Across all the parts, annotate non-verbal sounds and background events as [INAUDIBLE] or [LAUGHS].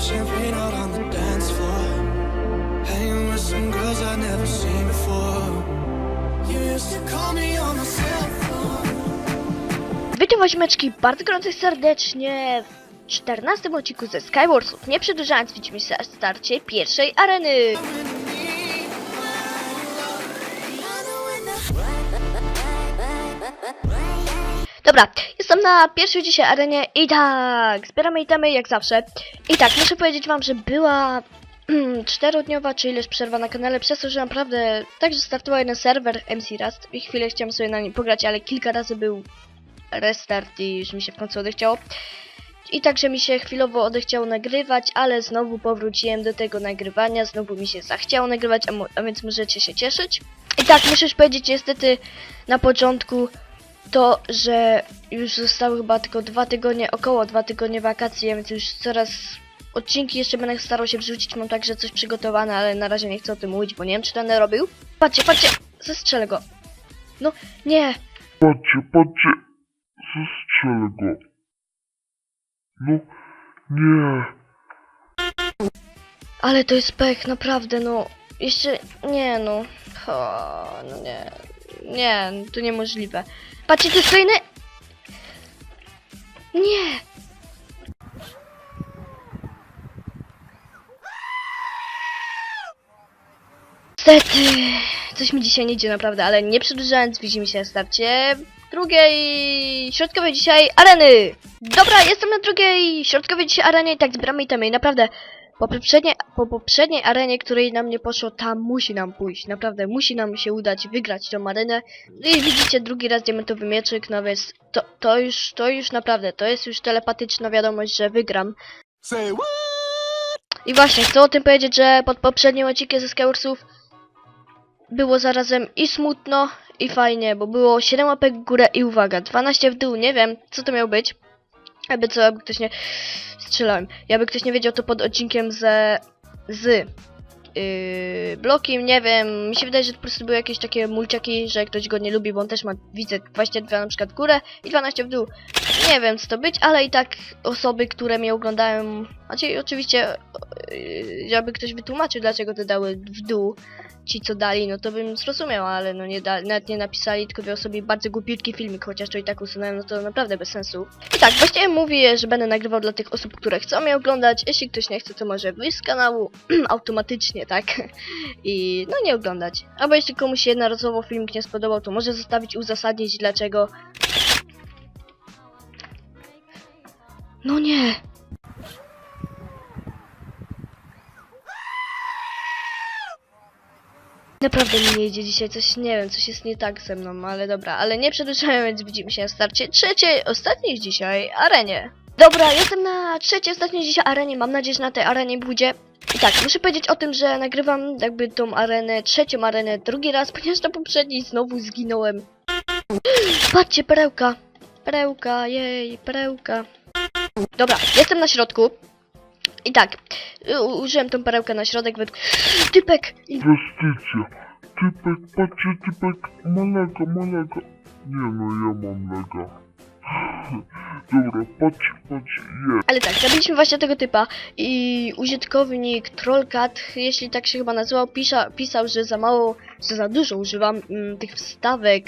champagne out on the dance floor. Hanging with some girls I've never seen before. You used to call me on cell phone. Witam waśmeczki bardzo gorąco serdecznie w 14 odcinku ze Skywarsów. Nie przedłużając, widzimy się na starcie pierwszej areny. Dobra, jestem na pierwszej dzisiaj arenie i tak, zbieramy itemy jak zawsze. I tak, muszę powiedzieć wam, że była [CLEARS THROAT] czterodniowa czy ileś przerwa na kanale, przez to, że naprawdę także startował jeden serwer MC Rust i chwilę chciałem sobie na nim pograć, ale kilka razy był restart i już mi się w końcu odechciało. I także mi się chwilowo odechciało nagrywać, ale znowu powróciłem do tego nagrywania, znowu mi się zachciało nagrywać, a, a więc możecie się cieszyć. I tak, muszę powiedzieć niestety na początku to, że już zostały chyba tylko dwa tygodnie, około dwa tygodnie wakacji, więc już coraz odcinki jeszcze będę starał się wrzucić, mam także coś przygotowane, ale na razie nie chcę o tym mówić, bo nie wiem czy będę robił. Patrzcie, patrzcie, zestrzelę go. No, nie, Patrzcie, patrzcie, zestrzelę go. No, nie. Ale to jest pech, naprawdę, no. Jeszcze, nie no. O, no nie. Nie, to niemożliwe. Patrzcie, to jest kolejny... Nie! Niestety, coś mi dzisiaj nie idzie naprawdę, ale nie przedłużając, widzimy się na starcie drugiej środkowej dzisiaj areny. Dobra, jestem na drugiej środkowej dzisiaj arenie i tak zbieramy itemy i naprawdę po poprzedniej, po poprzedniej arenie, której nam nie poszło, tam musi nam pójść. Naprawdę, musi nam się udać wygrać tą arenę. No i widzicie, drugi raz diamentowy mieczyk, no więc to, to już, to już naprawdę, to jest już telepatyczna wiadomość, że wygram. I właśnie, chcę o tym powiedzieć, że pod poprzednim odcinkiem ze Skywarsów było zarazem i smutno, i fajnie, bo było 7 łapek w górę i uwaga, 12 w dół, nie wiem, co to miało być. Jakby co, jakby ktoś nie... Strzelałem. Jakby ktoś nie wiedział, to pod odcinkiem ze... z... Yy, blokiem, nie wiem, mi się wydaje, że to po prostu były jakieś takie mulciaki, że ktoś go nie lubi, bo on też ma, widzę, 22 na przykład górę i 12 w dół. Nie wiem, co to być, ale i tak osoby, które mnie oglądają, znaczy oczywiście, yy, jakby ktoś wytłumaczył, dlaczego to dały w dół, ci co dali, no to bym zrozumiał, ale no nie da, nawet nie napisali, tylko dwie osoby bardzo głupiutki filmik, chociaż to i tak usunąłem, no to naprawdę bez sensu. I tak, właściwie mówię, że będę nagrywał dla tych osób, które chcą mnie oglądać, jeśli ktoś nie chce, to może wyjść z kanału [CLEARS THROAT] automatycznie, tak? I no nie oglądać. Albo jeśli komuś się jednorazowo filmik nie spodobał, to może zostawić uzasadnić dlaczego. No nie! Naprawdę mi nie idzie dzisiaj, coś nie wiem, coś jest nie tak ze mną, ale dobra, ale nie przedłużamy, więc widzimy się na starcie trzeciej, ostatniej dzisiaj arenie. Dobra, jestem na trzeciej, ostatniej dzisiaj arenie, mam nadzieję, że na tej arenie będzie. I tak, muszę powiedzieć o tym, że nagrywam jakby tą arenę, trzecią arenę drugi raz, [LAUGHS] ponieważ na poprzedniej znowu zginąłem. Patrzcie, perełka, perełka, jej, perełka. Dobra, jestem na środku. I tak, użyłem tą perełkę na środek, według... Typek! Inwestycja. Typek, patrzcie, typek, ma lega, ma lega. Nie no, ja mam lega. Dobra, patrzcie, patrzcie, jest. Ale tak, zabiliśmy właśnie tego typa i użytkownik Trollcat, jeśli tak się chyba nazywał, pisza, pisał, że za mało, że za dużo używam mm, tych wstawek.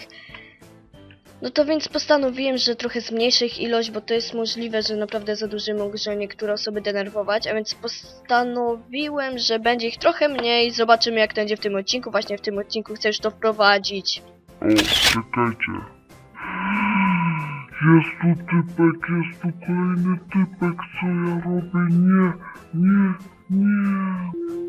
No to więc postanowiłem, że trochę zmniejszę ich ilość, bo to jest możliwe, że naprawdę za duży może niektóre osoby denerwować, a więc postanowiłem, że będzie ich trochę mniej, zobaczymy jak to będzie w tym odcinku, właśnie w tym odcinku chcę już to wprowadzić. O, czekajcie. Jest tu typek, jest tu kolejny typek, co ja robię? Nie, nie, nie.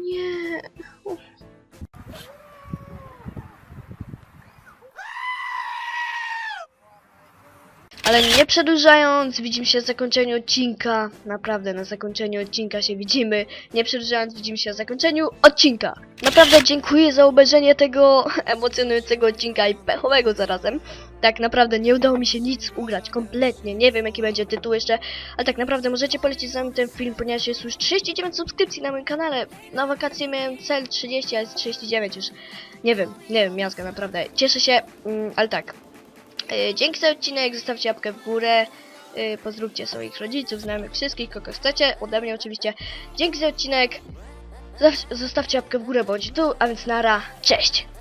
Ale nie przedłużając, widzimy się na zakończeniu odcinka. Naprawdę, na zakończeniu odcinka się widzimy. Nie przedłużając, widzimy się na zakończeniu odcinka. Naprawdę dziękuję za obejrzenie tego [LAUGHS] emocjonującego odcinka i pechowego zarazem. Tak naprawdę nie udało mi się nic ugrać, kompletnie. Nie wiem jaki będzie tytuł jeszcze, ale tak naprawdę możecie polecić za mną ten film, ponieważ jest już 39 subskrypcji na moim kanale. Na wakacje miałem cel 30, a jest 39 już. Nie wiem, nie wiem, miazga naprawdę. Cieszę się, mm, ale tak. Yy, dzięki za odcinek, zostawcie łapkę w górę. Yy, pozdrówcie swoich rodziców, znajomych, wszystkich, kogo chcecie. Ode mnie oczywiście. Dzięki za odcinek. Zostawcie łapkę w górę bądź dół, a więc nara. Cześć!